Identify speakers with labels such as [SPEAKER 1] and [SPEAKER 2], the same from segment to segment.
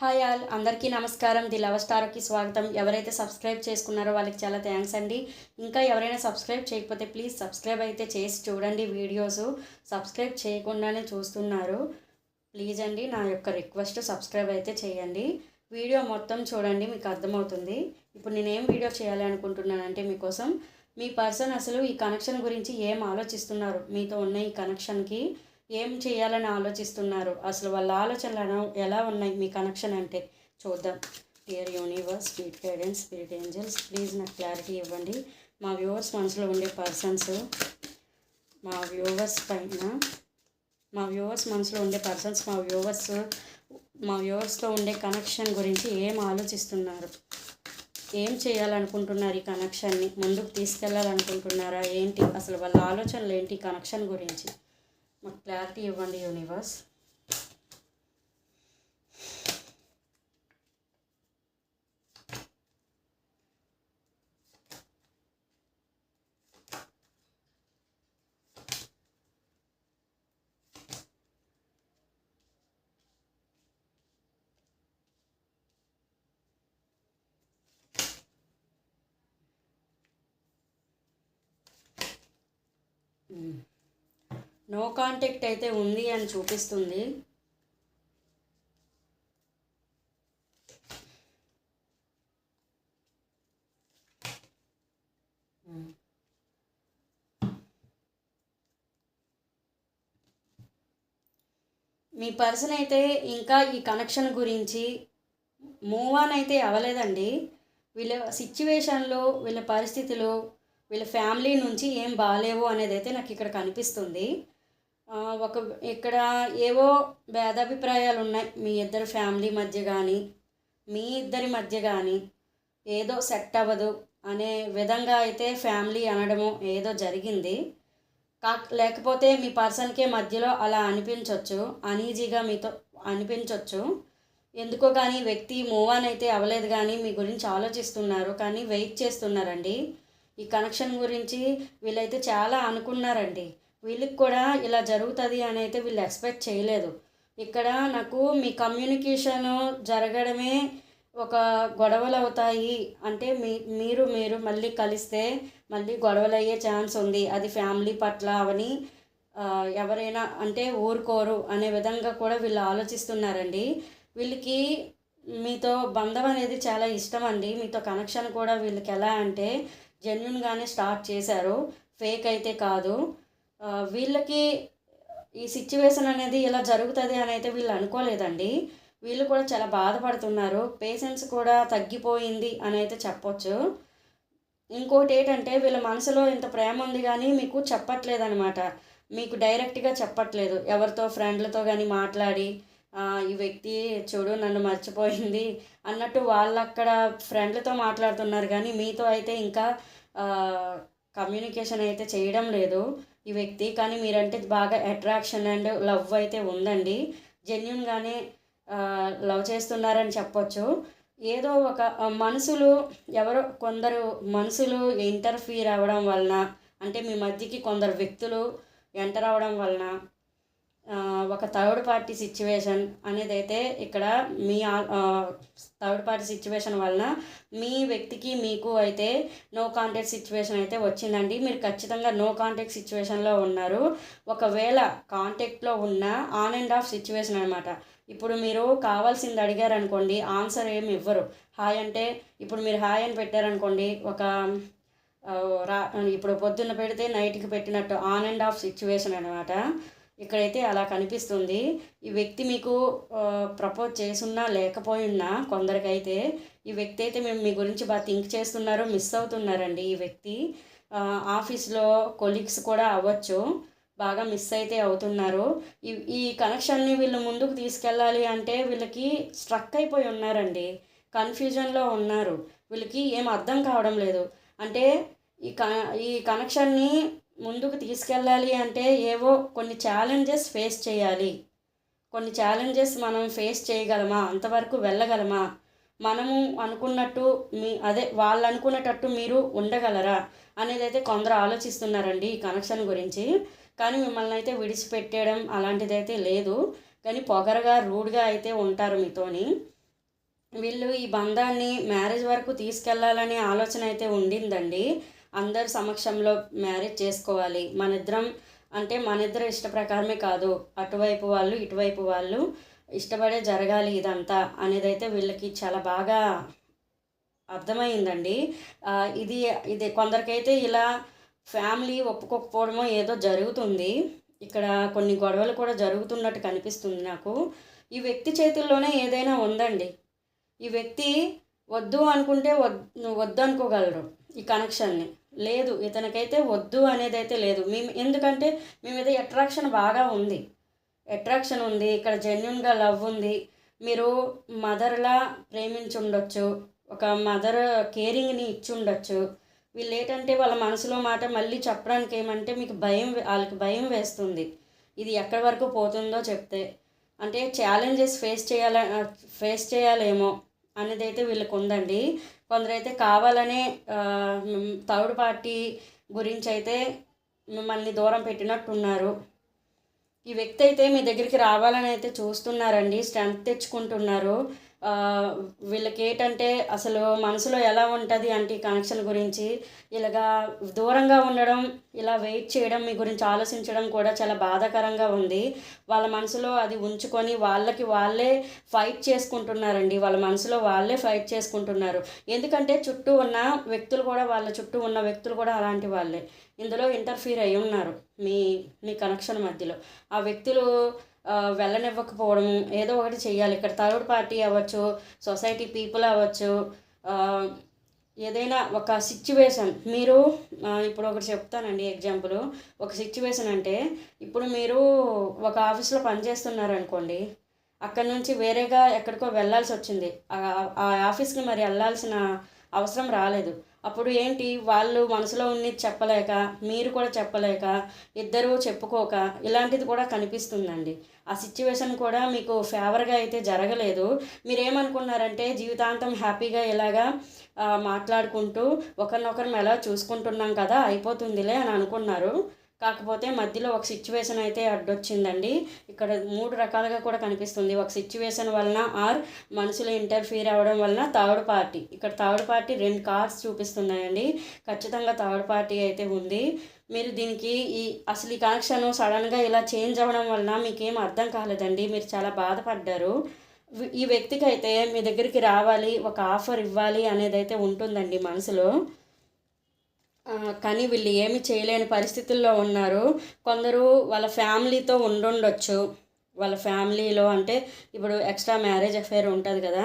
[SPEAKER 1] Hi all అందరికీ నమస్కారం. The love స్టార్కి స్వాగతం. ఎవరైతే సబ్స్క్రైబ్ చేసుకున్నారో వాళ్ళకి చాలా థ్యాంక్స్ అండి. ఇంకా ఎవరైనా సబ్స్క్రైబ్ చేయకపోతే ప్లీజ్ సబ్స్క్రైబ్ అయితే చేసి చూడండి వీడియోస్. సబ్స్క్రైబ్ చేయకుండానే చూస్తున్నారు. ప్లీజ్ అండి నా యొక్క రిక్వెస్ట్ సబ్స్క్రైబ్ అయితే చేయండి. వీడియో మొత్తం చూడండి మీకు అర్థమవుతుంది. ఇప్పుడు నేను ఏం వీడియో చేయాలి అనుకుంటున్నానంటే మీకోసం మీ పర్సన్ అసలు ఈ కనెక్షన్ గురించి ఏం ఆలోచిస్తున్నారు? మీతో ఉన్న ఈ కనెక్షన్కి ఏం చేయాలని ఆలోచిస్తున్నారు? అసలు వాళ్ళ ఆలోచనలు ఎలా ఉన్నాయి? మీ కనెక్షన్ అంటే చూద్దాం. Dear universe speed guidance speed angels please నాకు క్లారిటీ ఇవ్వండి. మా వ్యూవర్స్ మనసులో ఉండే పర్సన్స్ మా వ్యూవర్స్ పైన మా వ్యూవర్స్ మనసులో ఉండే పర్సన్స్ మా వ్యూవర్స్ మా వ్యూవర్స్తో ఉండే కనెక్షన్ గురించి ఏం ఆలోచిస్తున్నారు? ఏం చేయాలనుకుంటున్నారు ఈ కనెక్షన్ని ముందుకు తీసుకెళ్ళాలనుకుంటున్నారా ఏంటి? అసలు వాళ్ళ ఆలోచనలు ఏంటి కనెక్షన్ గురించి? మాకు క్లారిటీ ఇవ్వండి యూనివర్స్ నో కాంటాక్ట్ అయితే ఉంది అని చూపిస్తుంది. మీ పర్సన్ అయితే ఇంకా ఈ కనెక్షన్ గురించి మూవ్ ఆన్ అయితే అవ్వలేదండి. వీళ్ళ సిచ్యువేషన్లో వీళ్ళ పరిస్థితులు వీళ్ళ ఫ్యామిలీ నుంచి ఏం బాగాలేవు అనేది అయితే నాకు ఇక్కడ కనిపిస్తుంది. ఒక ఇక్కడ ఏవో భేదాభిప్రాయాలు ఉన్నాయి మీ ఇద్దరు ఫ్యామిలీ మధ్య కానీ మీ ఇద్దరి మధ్య కానీ ఏదో సెట్ అవ్వదు అనే విధంగా అయితే ఫ్యామిలీ అనడము ఏదో జరిగింది. కా లేకపోతే మీ పర్సన్కే మధ్యలో అలా అనిపించవచ్చు అనీజీగా మీతో అనిపించవచ్చు ఎందుకో కానీ వ్యక్తి మూవ్ ఆన్ అయితే అవ్వలేదు కానీ మీ గురించి ఆలోచిస్తున్నారు కానీ వెయిట్ చేస్తున్నారండి. ఈ కనెక్షన్ గురించి వీళ్ళైతే చాలా అనుకున్నారండి. వీళ్ళకి కూడా ఇలా జరుగుతుంది అని అయితే వీళ్ళు ఎక్స్పెక్ట్ చేయలేదు. ఇక్కడ నాకు మీ కమ్యూనికేషన్ జరగడమే ఒక గొడవలు అవుతాయి అంటే మీ మీరు మీరు మళ్ళీ కలిస్తే మళ్ళీ గొడవలు అయ్యే ఛాన్స్ ఉంది. అది ఫ్యామిలీ పట్ల అవని ఎవరైనా అంటే ఊరుకోరు అనే విధంగా కూడా వీళ్ళు ఆలోచిస్తున్నారండి. వీళ్ళకి మీతో బంధం అనేది చాలా ఇష్టం అండి. మీతో కనెక్షన్ కూడా వీళ్ళకి ఎలా అంటే జెన్యున్గానే స్టార్ట్ చేశారు. ఫేక్ అయితే కాదు. వీళ్ళకి ఈ సిచ్యువేషన్ అనేది ఇలా జరుగుతుంది అని అయితే వీళ్ళు అనుకోలేదండి. వీళ్ళు కూడా చాలా బాధపడుతున్నారు. పేషెన్స్ కూడా తగ్గిపోయింది అని అయితే చెప్పొచ్చు. ఇంకోటి ఏంటంటే వీళ్ళ మనసులో ఇంత ప్రేమ ఉంది కానీ మీకు చెప్పట్లేదు అనమాట మీకు డైరెక్ట్గా చెప్పట్లేదు. ఎవరితో ఫ్రెండ్లతో కానీ మాట్లాడి ఈ వ్యక్తి చూడు నన్ను మర్చిపోయింది అన్నట్టు వాళ్ళు అక్కడ ఫ్రెండ్లతో మాట్లాడుతున్నారు కానీ మీతో అయితే ఇంకా కమ్యూనికేషన్ అయితే చేయడం లేదు. ఈ వ్యక్తి కానీ మీరంటే బాగా అట్రాక్షన్ అండ్ లవ్ అయితే ఉందండి. జెన్యున్గానే లవ్ చేస్తున్నారని చెప్పొచ్చు. ఏదో ఒక మనసులు ఎవరో కొందరు మనసులు ఇంటర్ఫీర్ అవ్వడం వలన అంటే మీ మధ్యకి కొందరు వ్యక్తులు ఎంటర్ అవ్వడం వలన ఒక థర్డ్ పార్టీ సిచ్యువేషన్ అనేది అయితే ఇక్కడ మీ థర్డ్ పార్టీ సిచ్యువేషన్ వలన మీ వ్యక్తికి మీకు అయితే నో కాంటాక్ట్ సిచ్యువేషన్ అయితే వచ్చిందండి. మీరు ఖచ్చితంగా నో కాంటాక్ట్ సిచ్యువేషన్లో ఉన్నారు. ఒకవేళ కాంటాక్ట్లో ఉన్న ఆన్ అండ్ ఆఫ్ సిచ్యువేషన్ అనమాట ఇప్పుడు మీరు కావాల్సింది అడిగారు అనుకోండి ఆన్సర్ ఏమి ఇవ్వరు. హాయ్ అంటే ఇప్పుడు మీరు హాయ్ అని పెట్టారనుకోండి ఒక రా ఇప్పుడు పొద్దున్న పెడితే నైట్కి పెట్టినట్టు ఆన్ అండ్ ఆఫ్ సిచ్యువేషన్ అనమాట ఇక్కడైతే అలా కనిపిస్తుంది. ఈ వ్యక్తి మీకు ప్రపోజ్ చేసున్నా లేకపోయినా కొందరికైతే ఈ వ్యక్తి అయితే మేము మీ గురించి బాగా థింక్ చేస్తున్నారు మిస్ అవుతున్నారండి ఈ వ్యక్తి. ఆఫీస్లో కొలీగ్స్ కూడా అవ్వచ్చు బాగా మిస్ అయితే అవుతున్నారు. ఈ ఈ కనెక్షన్ని వీళ్ళు ముందుకు తీసుకెళ్ళాలి అంటే వీళ్ళకి స్ట్రక్ అయిపోయి ఉన్నారండి కన్ఫ్యూజన్లో ఉన్నారు. వీళ్ళకి ఏం అర్థం కావడం లేదు. అంటే ఈ క ఈ కనెక్షన్ని ముందుకు తీసుకెళ్ళాలి అంటే ఏవో కొన్ని ఛాలెంజెస్ ఫేస్ చేయాలి. కొన్ని ఛాలెంజెస్ మనం ఫేస్ చేయగలమా? అంతవరకు వెళ్ళగలమా? మనము అనుకున్నట్టు మీ అదే వాళ్ళు అనుకునేటట్టు మీరు ఉండగలరా? అనేది అయితే కొందరు ఆలోచిస్తున్నారండి ఈ కనెక్షన్ గురించి. కానీ మిమ్మల్ని అయితే విడిచిపెట్టేయడం అలాంటిదైతే లేదు. కానీ పొగరగా రూడ్గా అయితే ఉంటారు మీతోని. వీళ్ళు ఈ బంధాన్ని మ్యారేజ్ వరకు తీసుకెళ్ళాలనే ఆలోచన అయితే ఉండిందండి. అందరి సమక్షంలో మ్యారేజ్ చేసుకోవాలి. మన ఇద్దరం అంటే మన ఇద్దరు ఇష్ట ప్రకారమే కాదు. అటువైపు వాళ్ళు ఇటువైపు వాళ్ళు ఇష్టపడే జరగాలి ఇదంతా అనేది అయితే వీళ్ళకి చాలా బాగా అర్థమైందండి. ఇది ఇది కొందరికైతే ఇలా ఫ్యామిలీ ఒప్పుకోకపోవడమో ఏదో జరుగుతుంది. ఇక్కడ కొన్ని గొడవలు కూడా జరుగుతున్నట్టు కనిపిస్తుంది నాకు. ఈ వ్యక్తి చేతుల్లోనే ఏదైనా ఉందండి. ఈ వ్యక్తి వద్దు అనుకుంటే వద్దు అనుకోగలరు ఈ కనెక్షన్ని. లేదు ఇతనికైతే వద్దు అనేది అయితే లేదు మేము ఎందుకంటే మీ మీద అట్రాక్షన్ బాగా ఉంది. అట్రాక్షన్ ఉంది ఇక్కడ జెన్యున్గా లవ్ ఉంది. మీరు మదర్లా ప్రేమించి ఉండొచ్చు ఒక మదర్ కేరింగ్ని ఇచ్చి ఉండొచ్చు వీళ్ళు ఏంటంటే వాళ్ళ మనసులో మాట మళ్ళీ చెప్పడానికి ఏమంటే మీకు భయం వాళ్ళకి భయం వేస్తుంది. ఇది ఎక్కడి వరకు పోతుందో చెప్తే. అంటే ఛాలెంజెస్ ఫేస్ చేయాల ఫేస్ చేయాలేమో. అనేది అయితే వీళ్ళకి ఉందండి కొందరైతే కావాలనే థర్డ్ పార్టీ గురించి అయితే మిమ్మల్ని దూరం పెట్టినట్టున్నారు. ఈ వ్యక్తి అయితే మీ దగ్గరికి రావాలని అయితే చూస్తున్నారండి. స్ట్రెంత్ తెచ్చుకుంటున్నారు. వీళ్ళకి ఏంటంటే అసలు మనసులో ఎలా ఉంటుంది అంటే ఈ కనెక్షన్ గురించి ఇలాగా దూరంగా ఉండడం ఇలా వెయిట్ చేయడం మీ గురించి ఆలోచించడం కూడా చాలా బాధాకరంగా ఉంది. వాళ్ళ మనసులో అది ఉంచుకొని వాళ్ళకి వాళ్ళే ఫైట్ చేసుకుంటున్నారండి. వాళ్ళ మనసులో వాళ్ళే ఫైట్ చేసుకుంటున్నారు. ఎందుకంటే చుట్టూ ఉన్న వ్యక్తులు కూడా వాళ్ళ చుట్టూ ఉన్న వ్యక్తులు కూడా అలాంటి వాళ్ళే. ఇందులో ఇంటర్ఫీర్ అయి ఉన్నారు మీ మీ కనెక్షన్ మధ్యలో. ఆ వ్యక్తులు వెళ్ళనివ్వకపోవడం ఏదో ఒకటి చేయాలి ఇక్కడ థర్డ్ పార్టీ అవ్వచ్చు సొసైటీ పీపుల్ అవ్వచ్చు ఏదైనా ఒక సిచ్యువేషన్. మీరు ఇప్పుడు ఒకటి చెప్తానండి ఎగ్జాంపుల్. ఒక సిచ్యువేషన్ అంటే ఇప్పుడు మీరు ఒక ఆఫీస్లో పనిచేస్తున్నారు అనుకోండి అక్కడ నుంచి వేరేగా ఎక్కడికో వెళ్ళాల్సి వచ్చింది. ఆ ఆఫీస్కి మరి వెళ్ళాల్సిన అవసరం రాలేదు. అప్పుడు ఏంటి? వాళ్ళు మనసులో ఉన్నది చెప్పలేక మీరు కూడా చెప్పలేక ఇద్దరూ చెప్పుకోక ఇలాంటిది కూడా కనిపిస్తుందండి. ఆ సిచ్యువేషన్ కూడా మీకు ఫేవర్గా అయితే జరగలేదు. మీరేమనుకున్నారంటే జీవితాంతం హ్యాపీగా ఇలాగా మాట్లాడుకుంటూ ఒకరినొకరు ఎలా చూసుకుంటున్నాం కదా అయిపోతుందిలే అని అనుకున్నారు. కాకపోతే మధ్యలో ఒక సిచ్యువేషన్ అయితే అడ్డొచ్చిందండి. ఇక్కడ మూడు రకాలుగా కూడా కనిపిస్తుంది. ఒక సిచ్యువేషన్ వలన ఆర్ మనుషులు ఇంటర్ఫీర్ అవ్వడం వలన థర్డ్ పార్టీ. ఇక్కడ థర్డ్ పార్టీ రెండు కార్డ్స్ చూపిస్తున్నాయండి. ఖచ్చితంగా థర్డ్ పార్టీ అయితే ఉంది. మీరు దీనికి ఈ అసలు ఈ కనెక్షన్ సడన్గా ఇలా చేంజ్ అవ్వడం వలన మీకేం అర్థం కాలేదండి. మీరు చాలా బాధపడ్డారు. ఈ వ్యక్తికి అయితే మీ దగ్గరికి రావాలి ఒక ఆఫర్ ఇవ్వాలి అనేది అయితే ఉంటుందండి మనసులో. కానీ వీళ్ళు ఏమి చేయలేని పరిస్థితుల్లో ఉన్నారు. కొందరు వాళ్ళ ఫ్యామిలీతో ఉండుండొచ్చు. వాళ్ళ ఫ్యామిలీలో అంటే ఇప్పుడు ఎక్స్ట్రా మ్యారేజ్ అఫేర్ ఉంటుంది కదా.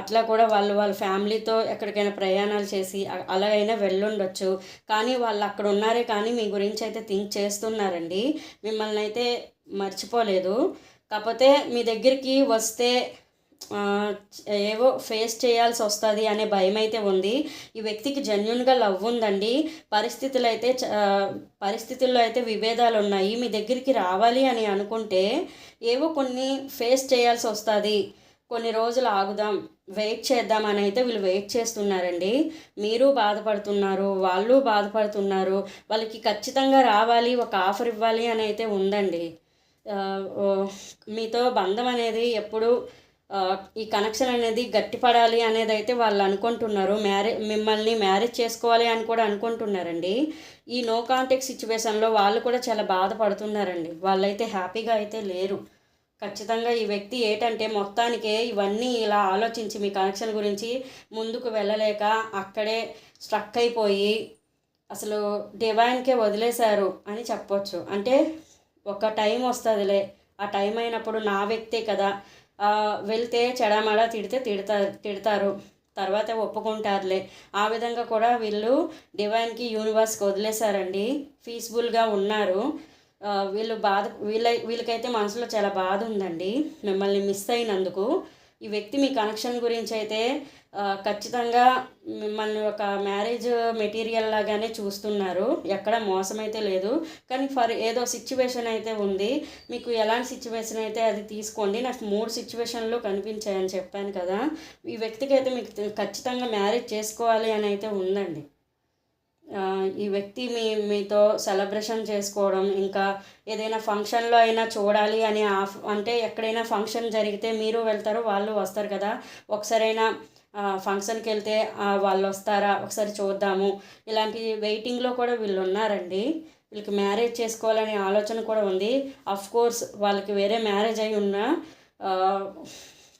[SPEAKER 1] అట్లా కూడా వాళ్ళు వాళ్ళ ఫ్యామిలీతో ఎక్కడికైనా ప్రయాణాలు చేసి అలాగైనా వెళ్ళుండొచ్చు. కానీ వాళ్ళు అక్కడ ఉన్నారే కానీ మీ గురించి అయితే థింక్ చేస్తున్నారండి. మిమ్మల్ని అయితే మర్చిపోలేదు. కాకపోతే మీ దగ్గరికి వస్తే ఏవో ఫేస్ చేయాల్సి వస్తుంది అనే భయం అయితే ఉంది. ఈ వ్యక్తికి జెన్యున్గా లవ్ ఉందండి. పరిస్థితులు అయితే చ- పరిస్థితుల్లో అయితే విభేదాలు ఉన్నాయి మీ దగ్గరికి రావాలి అని అనుకుంటే ఏవో కొన్ని ఫేస్ చేయాల్సి వస్తుంది. కొన్ని రోజులు ఆగుదాం వెయిట్ చేద్దాం అని అయితే వీళ్ళు వెయిట్ చేస్తున్నారండి. మీరు బాధపడుతున్నారు వాళ్ళు బాధపడుతున్నారు. వాళ్ళకి ఖచ్చితంగా రావాలి ఒక ఆఫర్ ఇవ్వాలి అని అయితే ఉందండి. మీతో బంధం అనేది ఎప్పుడు ఈ కనెక్షన్ అనేది గట్టిపడాలి అనేది అయితే వాళ్ళు అనుకుంటున్నారు. మ్యారేజ్ మిమ్మల్ని మ్యారేజ్ చేసుకోవాలి అని కూడా అనుకుంటున్నారండి. ఈ నో కాంటాక్ట్ సిచ్యువేషన్లో వాళ్ళు కూడా చాలా బాధపడుతున్నారండి. వాళ్ళైతే హ్యాపీగా అయితే లేరు. ఖచ్చితంగా ఈ వ్యక్తి ఏంటంటే మొత్తానికే ఇవన్నీ ఇలా ఆలోచించి మీ కనెక్షన్ గురించి ముందుకు వెళ్ళలేక అక్కడే స్ట్రక్ అయిపోయి అసలు డివైన్కే వదిలేశారు అని చెప్పొచ్చు. అంటే ఒక టైం వస్తుందిలే. ఆ టైం అయినప్పుడు నా వ్యక్తే కదా. వెళ్తే చెడామడా తిడితే తిడతారు తిడతారు. తర్వాత ఒప్పుకుంటారులే. ఆ విధంగా కూడా వీళ్ళు డివైన్కి యూనివర్స్కి వదిలేశారండి. పీస్ఫుల్గా ఉన్నారు. వీళ్ళు బాధ వీళ్ళ వీళ్ళకైతే మనసులో చాలా బాధ ఉందండి. మిమ్మల్ని మిస్ అయినందుకు. ఈ వ్యక్తి మీ కనెక్షన్ గురించి అయితే ఖచ్చితంగా మిమ్మల్ని ఒక మ్యారేజ్ మెటీరియల్ లాగానే చూస్తున్నారు. ఎక్కడ మోసం అయితే లేదు. కానీ ఫర్ ఏదో సిచ్యువేషన్ అయితే ఉంది. మీకు ఎలాంటి సిచ్యువేషన్ అయితే అది తీసుకోండి. నాకు మూడు సిచ్యువేషన్లు కనిపించాయని చెప్పాను కదా. ఈ వ్యక్తికి అయితే మీకు ఖచ్చితంగా మ్యారేజ్ చేసుకోవాలి అని అయితే ఉందండి. ఈ వ్యక్తి మీ మీతో సెలబ్రేషన్ చేసుకోవడం ఇంకా ఏదైనా ఫంక్షన్లో అయినా చూడాలి అని ఆఫ్ అంటే ఎక్కడైనా ఫంక్షన్ జరిగితే మీరు వెళ్తారు వాళ్ళు వస్తారు కదా. ఒకసారైనా ఫంక్షన్కి వెళ్తే వాళ్ళు వస్తారా ఒకసారి చూద్దాము. ఇలాంటి వెయిటింగ్లో కూడా వీళ్ళు ఉన్నారండి వీళ్ళకి మ్యారేజ్ చేసుకోవాలనే ఆలోచన కూడా ఉంది. అఫ్ కోర్స్ వాళ్ళకి వేరే మ్యారేజ్ అయి ఉన్నా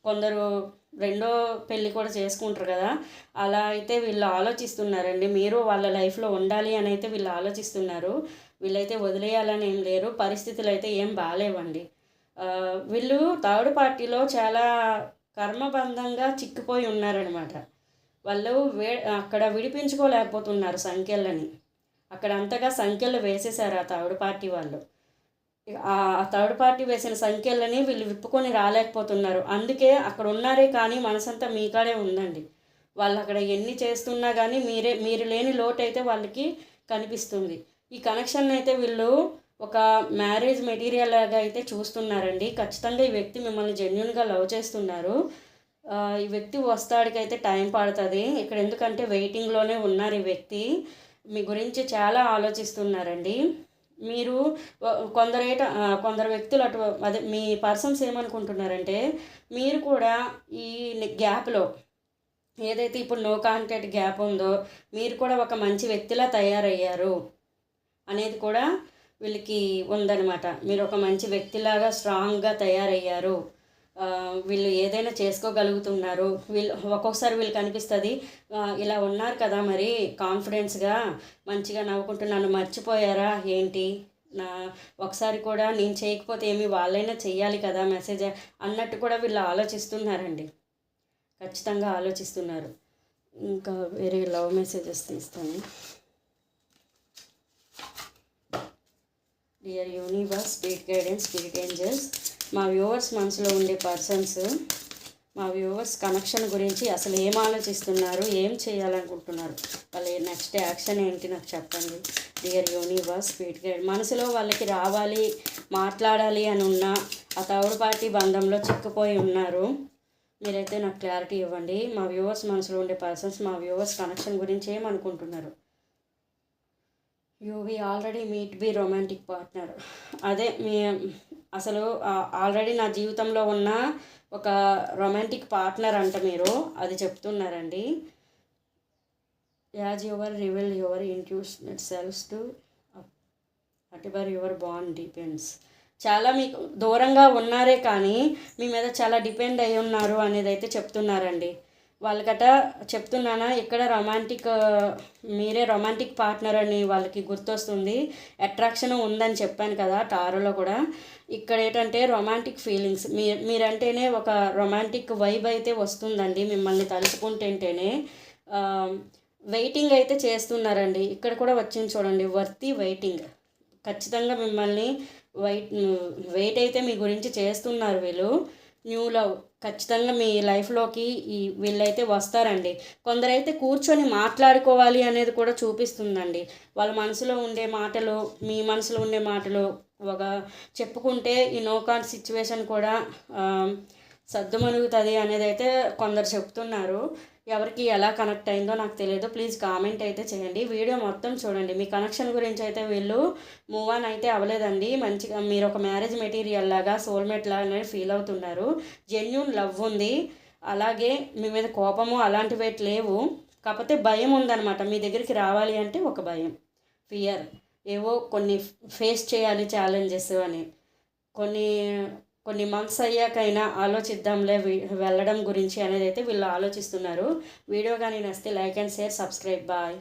[SPEAKER 1] కొందరు రెండో పెళ్ళి కూడా చేసుకుంటారు కదా. అలా అయితే వీళ్ళు ఆలోచిస్తున్నారండి. మీరు వాళ్ళ లైఫ్లో ఉండాలి అని అయితే వీళ్ళు ఆలోచిస్తున్నారు. వీళ్ళైతే వదిలేయాలని ఏం లేరు. పరిస్థితులు అయితే ఏం బాగాలేవండి వీళ్ళు థర్డ్ పార్టీలో చాలా కర్మబంధంగా చిక్కిపోయి ఉన్నారనమాట వాళ్ళు వే అక్కడ విడిపించుకోలేకపోతున్నారు సంఖ్యలని. అక్కడ అంతగా సంఖ్యలు వేసేశారు ఆ థర్డ్ పార్టీ వాళ్ళు. ఆ థర్డ్ పార్టీ వేసిన సంఖ్యలని వీళ్ళు విప్పుకొని రాలేకపోతున్నారు. అందుకే అక్కడ ఉన్నారే కానీ మనసంతా మీ కాడే ఉందండి. వాళ్ళు అక్కడ ఎన్ని చేస్తున్నా కానీ మీరే మీరు లేని లోటు అయితే వాళ్ళకి కనిపిస్తుంది. ఈ కనెక్షన్ అయితే వీళ్ళు ఒక మ్యారేజ్ మెటీరియల్ లాగా అయితే చూస్తున్నారండి. ఖచ్చితంగా ఈ వ్యక్తి మిమ్మల్ని జెన్యున్గా లవ్ చేస్తున్నారు. ఈ వ్యక్తి వస్తాడికైతే టైం పడుతుంది. ఇక్కడ ఎందుకంటే వెయిటింగ్లోనే ఉన్నారు ఈ వ్యక్తి. మీ గురించి చాలా ఆలోచిస్తున్నారండి. మీరు కొందరేట కొందరు వ్యక్తులు అటు అదే మీ పర్సన్స్ ఏమనుకుంటున్నారంటే మీరు కూడా ఈ గ్యాప్లో ఏదైతే ఇప్పుడు నో కాంటాక్ట్ గ్యాప్ ఉందో మీరు కూడా ఒక మంచి వ్యక్తిలా తయారయ్యారు అనేది కూడా వీళ్ళకి ఉందన్నమాట. మీరు ఒక మంచి వ్యక్తిలాగా స్ట్రాంగ్గా తయారయ్యారు. వీళ్ళు ఏదైనా చేసుకోగలుగుతున్నారు. వీళ్ళు ఒక్కొక్కసారి వీళ్ళకి అనిపిస్తుంది ఇలా ఉన్నారు కదా మరి కాన్ఫిడెన్స్గా మంచిగా నవ్వుకుంటూ నన్ను మర్చిపోయారా ఏంటి? నా ఒకసారి కూడా నేను చేయకపోతే ఏమి వాళ్ళైనా చేయాలి కదా మెసేజ్ అన్నట్టు కూడా వీళ్ళు ఆలోచిస్తున్నారండి. ఖచ్చితంగా ఆలోచిస్తున్నారు. ఇంకా వేరే లవ్ మెసేజెస్ తీస్తాను. Dear universe speed guidance speed angels మా వ్యూవర్స్ మనసులో ఉండే పర్సన్స్ మా వ్యూవర్స్ కనెక్షన్ గురించి అసలు ఏం ఆలోచిస్తున్నారు ఏం చేయాలనుకుంటున్నారు? వాళ్ళ నెక్స్ట్ యాక్షన్ ఏంటి నాకు చెప్పండి. డియర్ యూనివర్స్ స్పీడ్ గైడ్ మనసులో వాళ్ళకి రావాలి మాట్లాడాలి అని ఉన్న ఆ థర్డ్ పార్టీ బంధంలో చిక్కుపోయి ఉన్నారు. మీరైతే నాకు క్లారిటీ ఇవ్వండి. మా వ్యూవర్స్ మనసులో ఉండే పర్సన్స్ మా వ్యూవర్స్ కనెక్షన్ గురించి ఏమనుకుంటున్నారు? You we already meet be romantic partner అదే మీ అసలు ఆల్రెడీ నా జీవితంలో ఉన్న ఒక రొమాంటిక్ పార్ట్నర్ అంట మీరు అది చెప్తున్నారండి. As your reveal your intuition cells to whatever your bond depends చాలా మీకు దూరంగా ఉన్నారే కానీ మీ మీద చాలా డిపెండ్ అయి ఉన్నారు అనేది అయితే చెప్తున్నారండి. వాళ్ళకట చెప్తున్నానా ఇక్కడ రొమాంటిక్ మీరే రొమాంటిక్ పార్ట్నర్ అని వాళ్ళకి గుర్తొస్తుంది. అట్రాక్షన్ ఉందని చెప్పాను కదా టారోలో కూడా. ఇక్కడ ఏంటంటే రొమాంటిక్ ఫీలింగ్స్ మీ మీరంటేనే ఒక రొమాంటిక్ వైబ్ అయితే వస్తుందండి మిమ్మల్ని తలుచుకుంటేంటేనే వెయిటింగ్ అయితే చేస్తున్నారండి. ఇక్కడ కూడా వచ్చింది చూడండి వర్తి వెయిటింగ్ ఖచ్చితంగా మిమ్మల్ని వెయిట్ వెయిట్ అయితే మీ గురించి చేస్తున్నారు వీళ్ళు. New love. ఖచ్చితంగా మీ లైఫ్లోకి ఈ వీళ్ళైతే వస్తారండి. కొందరైతే కూర్చొని మాట్లాడుకోవాలి అనేది కూడా చూపిస్తుందండి. వాళ్ళ మనసులో ఉండే మాటలు మీ మనసులో ఉండే మాటలు ఒక చెప్పుకుంటే ఈ నో కాన్ సిచ్యువేషన్ కూడా ఆ, అనేది అయితే కొందరు చెప్తున్నారు. ఎవరికి ఎలా కనెక్ట్ అయిందో నాకు తెలియదు. ప్లీజ్ కామెంట్ అయితే చేయండి. వీడియో మొత్తం చూడండి. మీ కనెక్షన్ గురించి అయితే వీళ్ళు మూవ్ ఆన్ అయితే అవ్వలేదండి. మంచిగా మీరు ఒక మ్యారేజ్ మెటీరియల్ లాగా సోల్మేట్ లాగానే ఫీల్ అవుతున్నారు. జెన్యున్ లవ్ ఉంది. అలాగే మీ మీద కోపము అలాంటివి లేవు. కాకపోతే భయం ఉందన్నమాట. మీ దగ్గరికి రావాలి అంటే ఒక భయం. ఫియర్ ఏవో కొన్ని ఫేస్ చేయాలి ఛాలెంజెస్ అని. కొన్ని కొన్ని మంత్స్ అయ్యాకైనా ఆలోచిద్దాంలే వెళ్ళడం గురించి అనేది అయితే వీళ్ళు ఆలోచిస్తున్నారు. వీడియో కానీ నచ్చితే like and share subscribe. Bye.